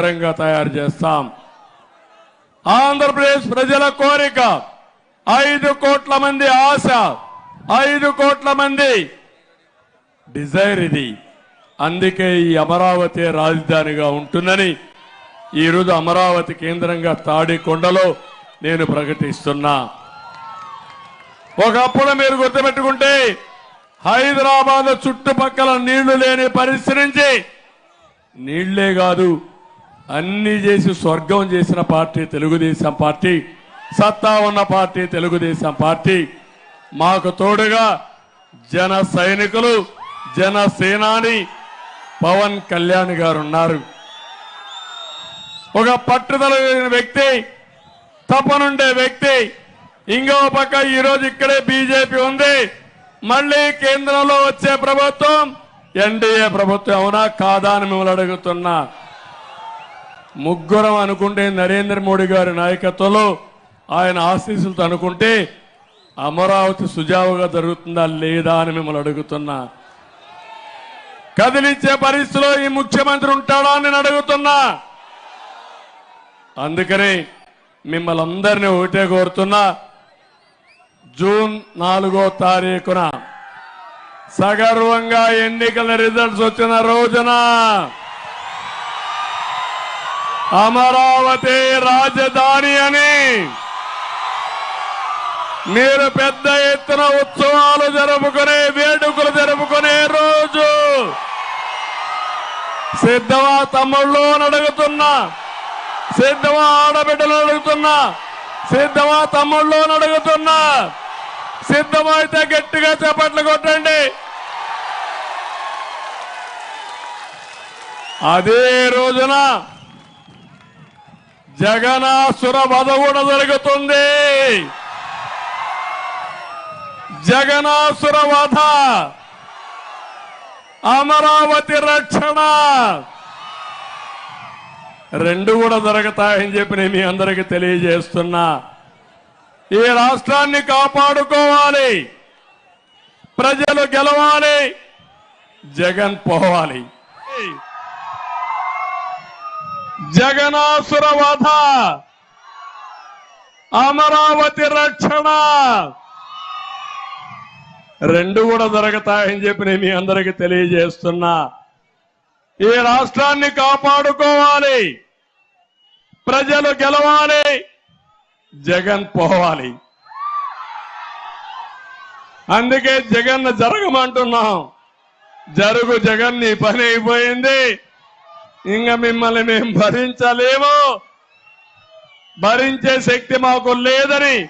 పరంగా తయారు చేస్తాం. ఆంధ్రప్రదేశ్ ప్రజల కోరిక ఐదు కోట్ల మంది ఆశ ఐదు కోట్ల మంది డిజైర్ ఇది అందుకే ఈ అమరావతి రాజధానిగా ఉంటుందని ఈరోజు అమరావతి కేంద్రంగా తాడికొండలో నేను ప్రకటిస్తున్నా. ఒకప్పుడు మీరు గుర్తుపెట్టుకుంటే హైదరాబాద్ చుట్టుపక్కల నీళ్ళు లేని పరిస్థితి నుంచి నీళ్ళే కాదు అన్ని చేసి స్వర్గం చేసిన పార్టీ తెలుగుదేశం పార్టీ సత్తా ఉన్న పార్టీ తెలుగుదేశం పార్టీ. మాకు తోడుగా జన సైనికులు జన సేనాని పవన్ కళ్యాణ్ గారు ఉన్నారు. ఒక పట్టుదల వ్యక్తి తపనుండే వ్యక్తి. ఇంకో పక్క ఈరోజు ఇక్కడే బీజేపీ ఉంది. మళ్ళీ కేంద్రంలో వచ్చే ప్రభుత్వం ఎన్డీఏ ప్రభుత్వం అవునా? కాదా అని మిమ్మల్ని అడుగుతున్నా. ముగ్గురం అనుకుంటే నరేంద్ర మోడీ గారి నాయకత్వంలో ఆయన ఆశీస్సులతో అనుకుంటే అమరావతి సుజావుగా జరుగుతుందా లేదా అని మిమ్మల్ని అడుగుతున్నా. కదిలించే పరిస్థితిలో ఈ ముఖ్యమంత్రి ఉంటాడా అని నేను అడుగుతున్నా. అందుకని మిమ్మల్ని అందరినీ ఒకటే కోరుతున్నా. జూన్ నాలుగో తారీఖున సగర్వంగా ఎన్నికల రిజల్ట్స్ వచ్చిన రోజున అమరావతి రాజధాని అని. మీరు పెద్ద ఎత్తున ఉత్సవాలు జరుపుకునే వేడుకలు జరుపుకునే రోజు. సిద్ధమా తమ్ముళ్ళు అడుగుతున్నా. సిద్ధమా ఆడబిడ్డలు అడుగుతున్నా. సిద్ధమా తమ్ముళ్ళు అడుగుతున్నా. సిద్ధమైతే గట్టిగా చేపట్లు కొట్టండి. అదే రోజున జగనాసుర వధ కూడా జరుగుతుంది. జగనాసుర వధ అమరావతి రక్షణ. రెండు కూడా జరుగుతాయని చెప్పి నేను మీ అందరికీ తెలియజేస్తున్నా. ఈ రాష్ట్రాన్ని కాపాడుకోవాలి. ప్రజలు గెలవాలి. జగన్ పోవాలి. జగనాసుర వధ అమరావతి రక్షణ. రెండు కూడా జరుగుతాయని చెప్పి నేను మీ అందరికీ తెలియజేస్తున్నా. ఈ రాష్ట్రాన్ని కాపాడుకోవాలి. ప్రజలు గెలవాలి. జగన్ పోవాలి. అందుకే జగన్ జరగమంటున్నాం. జరుగు జగన్ నీ పని అయిపోయింది. ఇంకా మిమ్మల్ని మేము భరించలేము. భరించే శక్తి మాకు లేదని